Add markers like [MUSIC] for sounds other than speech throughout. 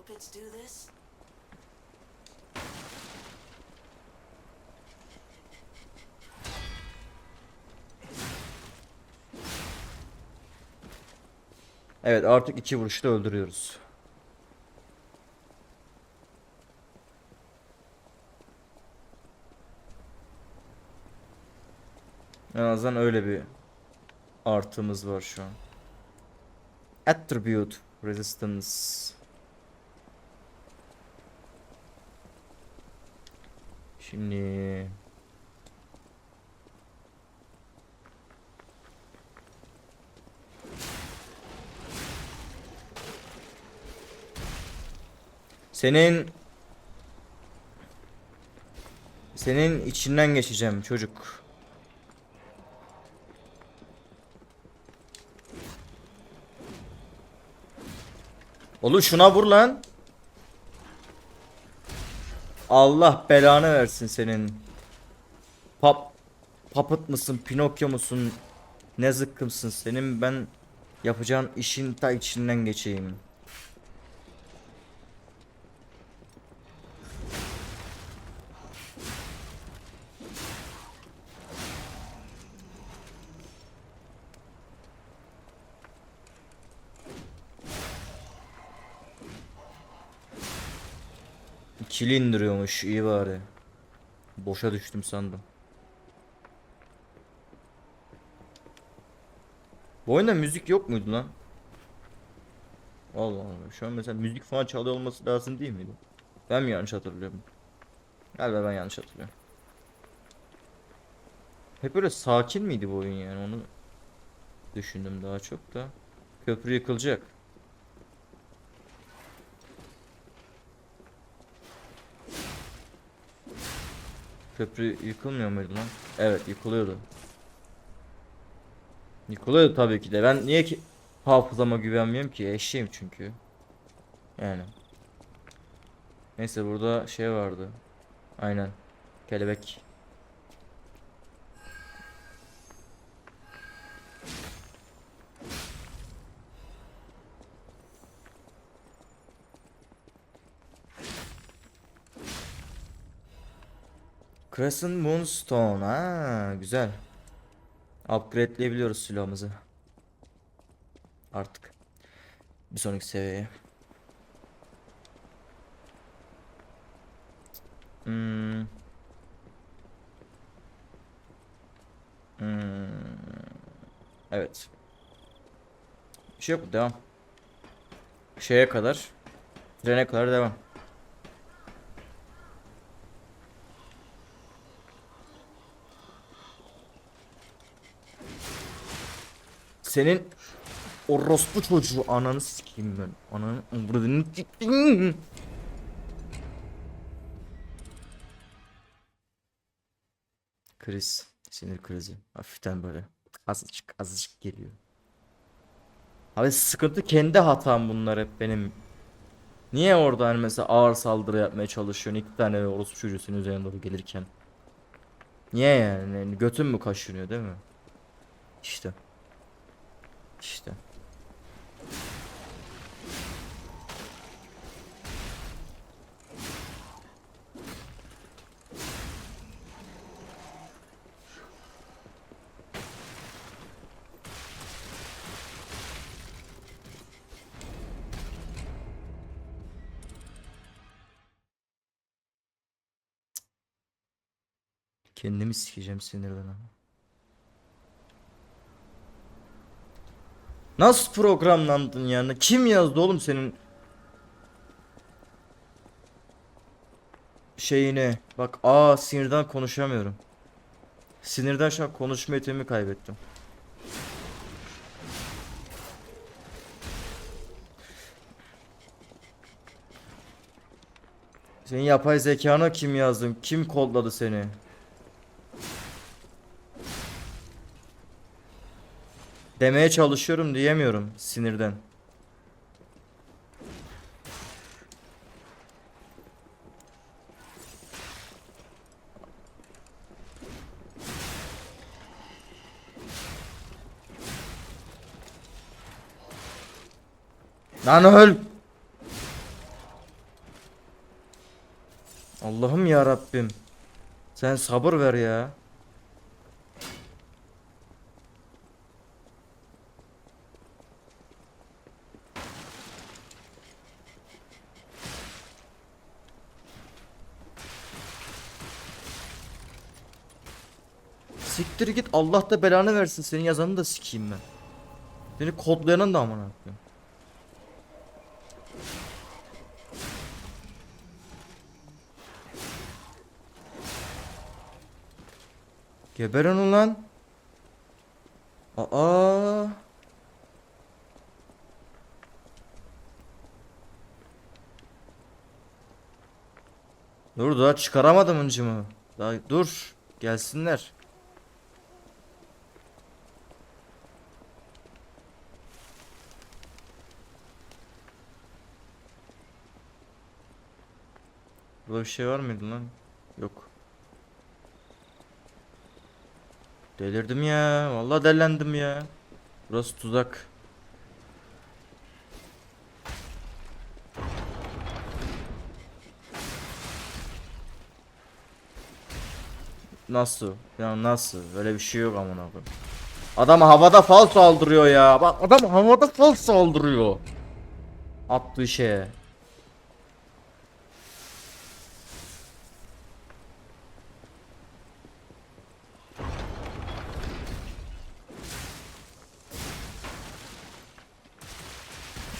puppets do this? Evet artık iki vuruşta öldürüyoruz. En azından öyle bir artımız var şu an. Attribute Resistance. Şimdi senin senin içinden geçeceğim çocuk. Oğlum şuna vur lan. Allah belanı versin senin. Pap papıt mısın, Pinokyo musun? Ne zıkkımsın senin ben yapacağın işin ta içinden geçeyim. İkili indiriyormuş iyi bari. Boşa düştüm sandım. Bu oyunda müzik yok muydu lan? Allah Allah. Şu an mesela müzik falan çalıyor olması lazım değil miydi? Ben mi yanlış hatırlıyorum? Galiba ben yanlış hatırlıyorum. Hep böyle sakin miydi bu oyun yani onu düşündüm daha çok da. Köprü yıkılacak. Köprü yıkılmıyor muydu lan? Evet yıkılıyordu. Yıkılıyordu tabii ki de. Ben niye ki hafızama güvenmiyorum ki? Eşeğim çünkü. Yani. Neyse burada şey vardı. Aynen. Kelebek. Crescent Moonstone. Ha, güzel. Upgrade'leyebiliyoruz silahımızı. Artık. Bir sonraki seviyeye. Hmm. Hmm. Evet. Bir şey yok devam. Şeye kadar. Trene kadar devam. Senin orospu çocuğu ananı sikeyim ben. Ananı umradını sikeyim. Kriz. Sinir krizi. Hafiften böyle. Azıcık azıcık geliyor. Abi sıkıntı kendi hatam bunlar hep benim. Niye orada hani mesela ağır saldırı yapmaya çalışıyorsun iki tane orospu çocuğu senin üzerine doğru gelirken? Niye yani? Yani Götün mü kaşınıyor değil mi? İşte. İşte. Kendimi sikeceğim sinirden ama. Nasıl programlandın yani? Kim yazdı oğlum senin şeyini? Bak aa sinirden konuşamıyorum. Sinirden şu an konuşma yeteneğimi kaybettim. Senin yapay zekana kim yazdım? Kim kodladı seni? Demeye çalışıyorum diyemiyorum sinirden. Lan öl. Allah'ım ya Rabbim. Sen sabır ver ya. Allah da belanı versin senin yazanı da sikeyim ben. Seni kodlayanın da amına koyayım. Geberin ulan. Aa. Dur daha çıkaramadım hıncımı. Daha dur. Gelsinler. Burada bir şey var mıydı lan? Yok. Delirdim ya. Vallahi dellendim ya. Burası tuzak. Nasıl? Ya nasıl? Öyle bir şey yok amına koyayım. Adam havada fal saldırıyor ya. Bak adam havada fal saldırıyor. Attığı şeye.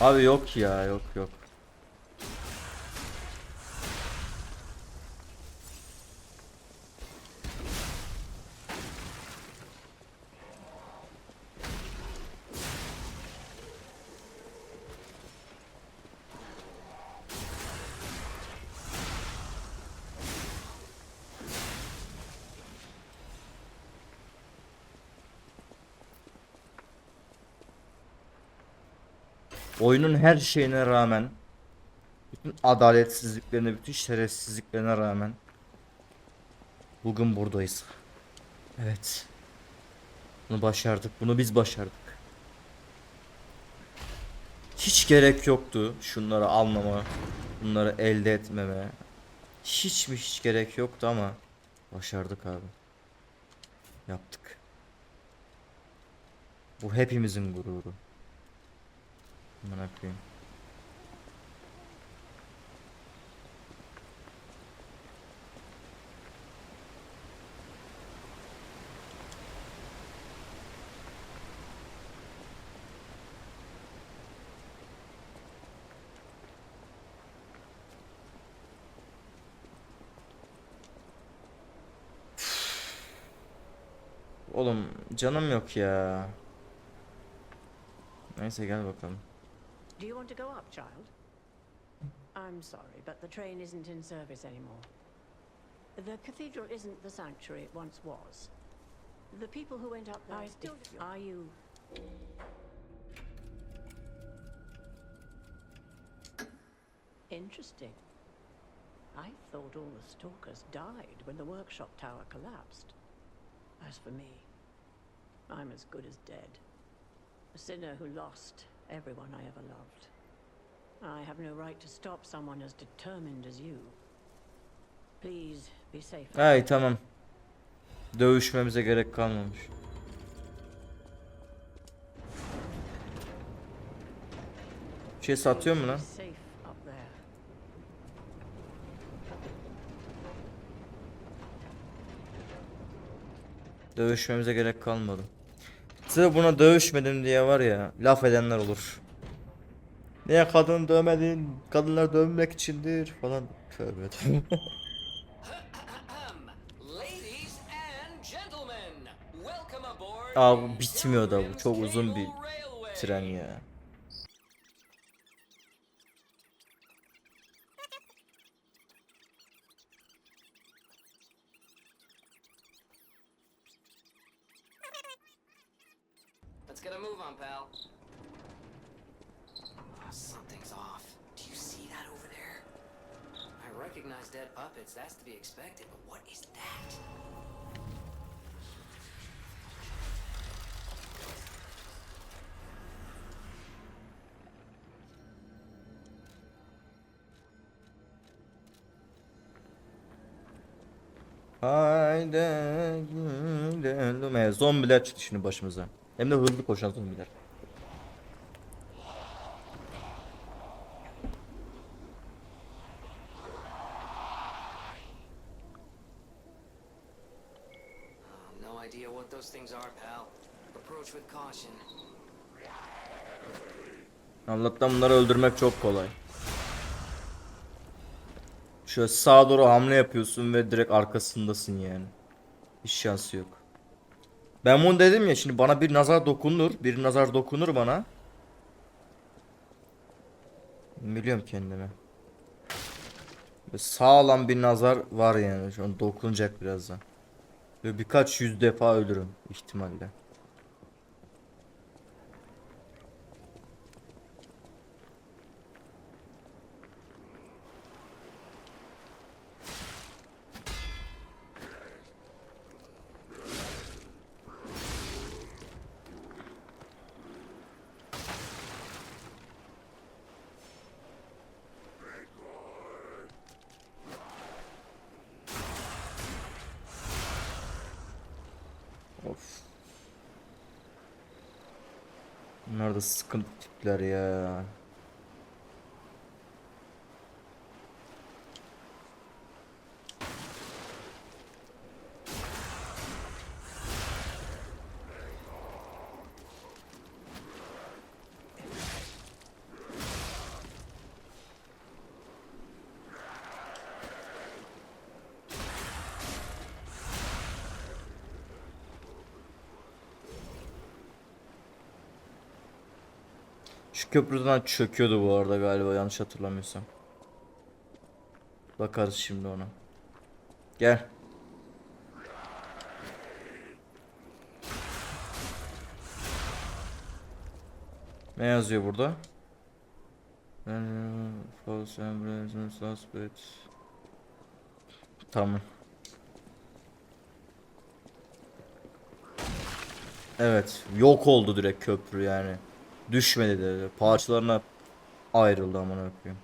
Abi yok ya yok yok. Oyunun her şeyine rağmen bütün adaletsizliklerine, bütün şerefsizliklerine rağmen bugün buradayız. Evet. Bunu başardık. Bunu biz başardık. Hiç gerek yoktu şunları almama, bunları elde etmeme. Hiç mi hiç gerek yoktu ama başardık abi. Yaptık. Bu hepimizin gururu. Amına. Oğlum canım yok ya. Neyse gel bakalım. Do you want to go up, child? I'm sorry, but the train isn't in service anymore. The cathedral isn't the sanctuary it once was. The people who went up there still. Are you? Interesting. I thought all the stalkers died when the workshop tower collapsed. As for me, I'm as good as dead. A sinner who lost everyone I ever loved. I have no right to stop someone as determined as you. Please be safe. Ay tamam. Dövüşmemize gerek kalmamış. Bir şey satıyor mu lan? Dövüşmemize gerek kalmadı. Sırf buna dövüşmedim diye var ya laf edenler olur. Niye kadın dövmedin? Kadınlar dövmek içindir falan. Tövbe tövbe. [LAUGHS] Bu bitmiyor da bu çok uzun bir tren ya. Let's get a move on, pal. Ah, something's off. Do you see that over there? I recognize dead puppets. That's to be expected, but what is that? Haydi gidelim. Zombiler çıktı şimdi başımıza. Hem de hızlı koşan zombiler. Allah'tan bunları öldürmek çok kolay. Şöyle sağa doğru hamle yapıyorsun ve direkt arkasındasın yani. Hiç şansı yok. Ben bunu dedim ya şimdi bana bir nazar dokunur. Bir nazar dokunur bana. Biliyorum kendime. Böyle sağlam bir nazar var yani. Şu an dokunacak birazdan. Böyle birkaç yüz defa ölürüm ihtimalle. Bunlar da sıkıntı tipler ya. Şu köprüden çöküyordu bu arada galiba yanlış hatırlamıyorsam. Bakarız şimdi ona. Gel. Ne yazıyor burada? Tamam. Evet, yok oldu direkt köprü yani. Düşmedi de parçalarına ayrıldı amına koyayım.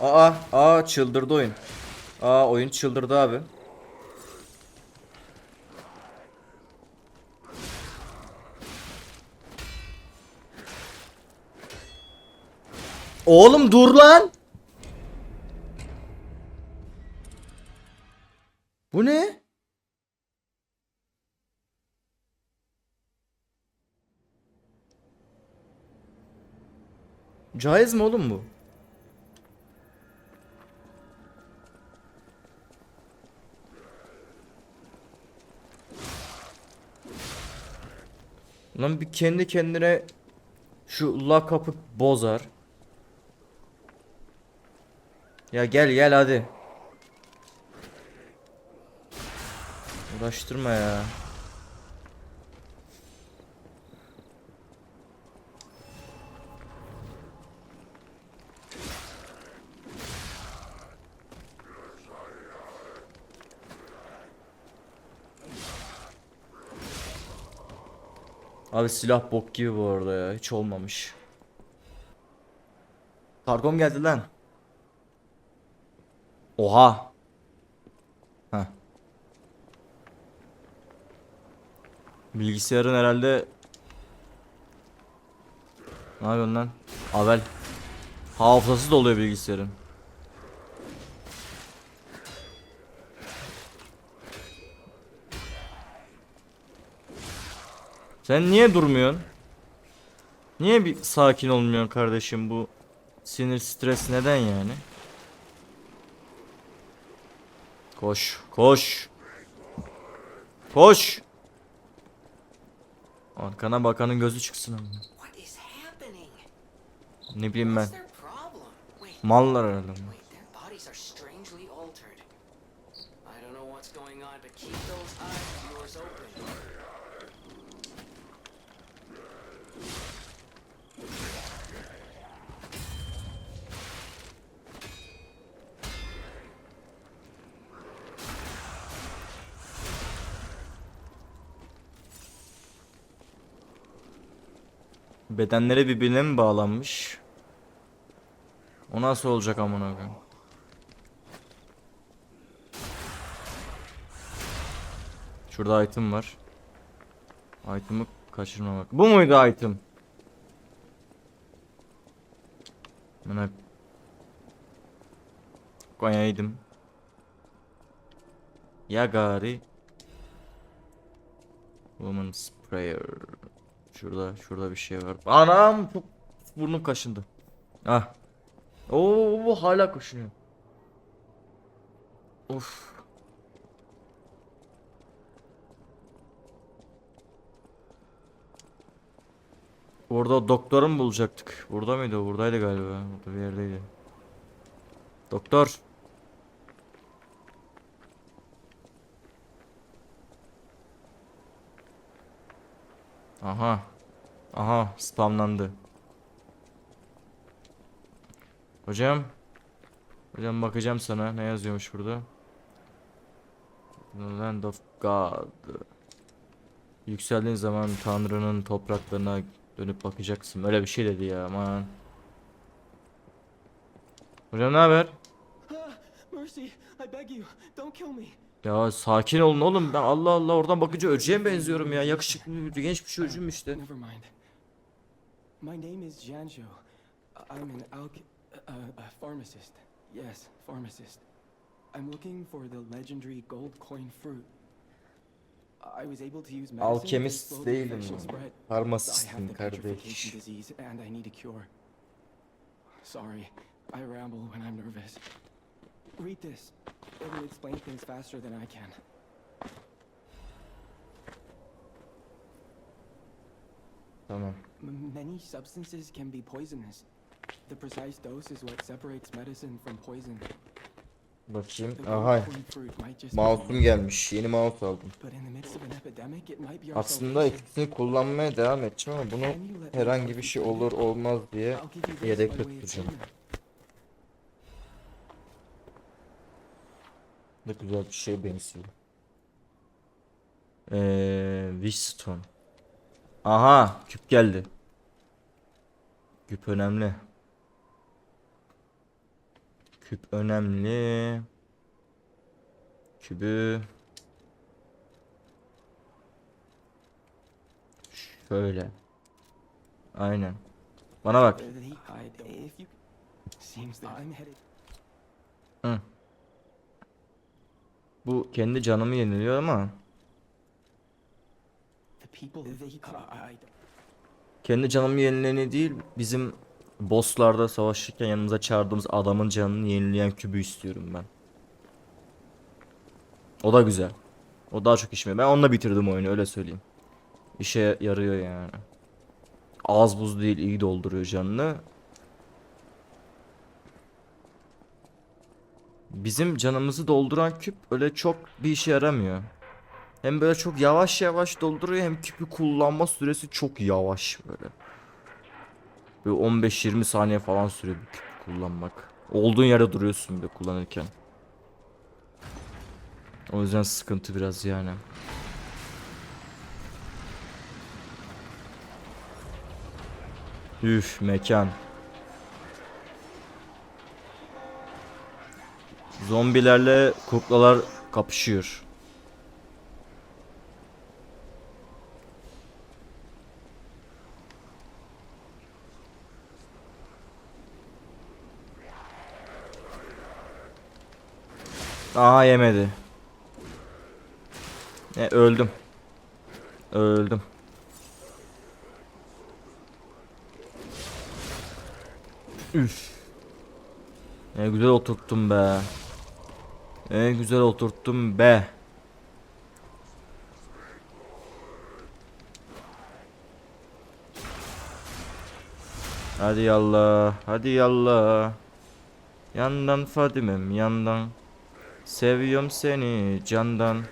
Aa, aa çıldırdı oyun. Aa oyun çıldırdı abi. Oğlum dur lan. Bu ne? Caiz mi oğlum bu? Lan bir kendi kendine şu lakapı bozar. Ya gel gel hadi. Uğraştırma ya. Abi silah bok gibi bu arada ya. Hiç olmamış. Kargom geldi lan. Oha. Heh. Bilgisayarın herhalde Ne yapıyorsun lan? Avel. Hafızası doluyor bilgisayarın. Sen niye durmuyorsun? Niye bir sakin olmuyorsun kardeşim bu sinir stres neden yani? Koş, koş. Koş. Arkana bakanın gözü çıksın? Ne bileyim ben. Mallar herhalde. Bedenleri birbirine mi bağlanmış? O nasıl olacak amına koyayım? Şurada item var. Item'ı kaçırmamak. Bu muydu item? Bana koyaydım. Ya gari. Woman sprayer. Şurada şurada bir şey var. Anam çok burnum kaşındı. Ah. Oo hala kaşınıyor. Of. Orada doktoru mu bulacaktık? Burada mıydı? Buradaydı galiba. Burada bir yerdeydi. Doktor. Aha. Aha spamlandı. Hocam. Hocam bakacağım sana. Ne yazıyormuş burada? Land of God. Yükseldiğin zaman Tanrı'nın topraklarına dönüp bakacaksın. Öyle bir şey dedi ya aman. Hocam ne haber? Me. Ya sakin olun oğlum. Ben Allah Allah oradan bakınca mi benziyorum ya? Yakışıklı genç bir çocuğum işte. My name is Janjo. I'm an alch... Uh, a pharmacist. Yes, pharmacist. I'm looking for the legendary gold coin fruit. I was able to use medicine to slow the değilim. spread. I have Farmasistim kardeş. disease and I need a cure. Sorry, I ramble when I'm nervous. Read this. It will explain things faster than I can. Tamam. Many substances can be poisonous. The precise dose is what separates medicine from poison. Bakayım. Aha. Mouse'um gelmiş. Yeni mouse aldım. Aslında ikisini kullanmaya devam edeceğim ama bunu herhangi bir şey olur olmaz diye yedekte tutacağım. Ne güzel bir şey benziyor. Eee Wishstone. Aha küp geldi. Küp önemli. Küp önemli. Kübü şöyle. Aynen. Bana bak. Hı. Bu kendi canımı yeniliyor ama The people they I, I kendi canımı yenileni değil bizim bosslarda savaşırken yanımıza çağırdığımız adamın canını yenileyen kübü istiyorum ben. O da güzel. O daha çok işime. Ben onunla bitirdim oyunu öyle söyleyeyim. İşe yarıyor yani. Az buz değil iyi dolduruyor canını. Bizim canımızı dolduran küp öyle çok bir işe yaramıyor. Hem böyle çok yavaş yavaş dolduruyor hem küpü kullanma süresi çok yavaş böyle. Böyle 15-20 saniye falan sürüyor bir küpü kullanmak. Olduğun yerde duruyorsun bir de kullanırken. O yüzden sıkıntı biraz yani. Üf mekan. Zombilerle kuklalar kapışıyor. Aha yemedi. E, öldüm. Öldüm. Üf. Ne güzel oturttum be. Ne güzel oturttum be. Hadi yallah, hadi yallah. Yandan Fadimem yandan. Seviyorum seni candan.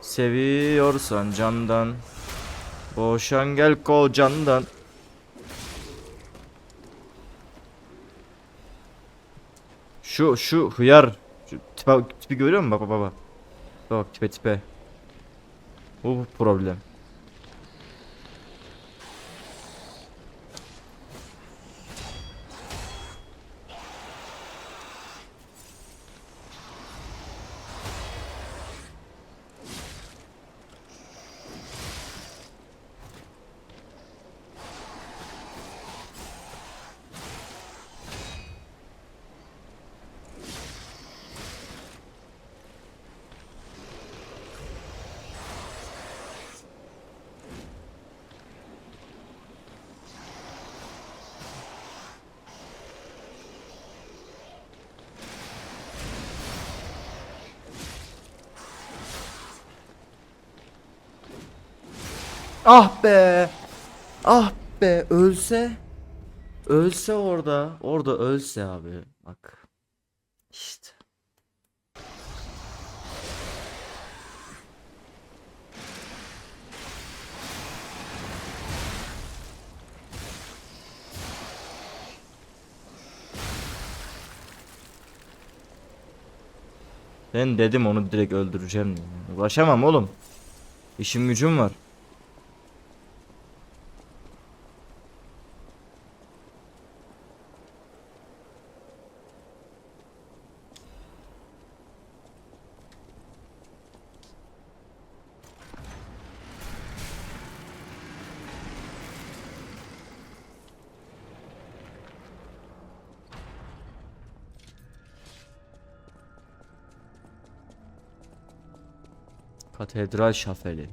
Seviyorsan candan. Boşan gel kol candan. Şu şu hıyar. Şu tipe, tipi görüyor musun? Bak bak. Bak tipe tipe. Bu problem. Ah be. Ah be ölse. Ölse orada. Orada ölse abi. Bak. İşte. Ben dedim onu direkt öldüreceğim diye. Uğraşamam oğlum. İşim gücüm var. Katedral şafeli.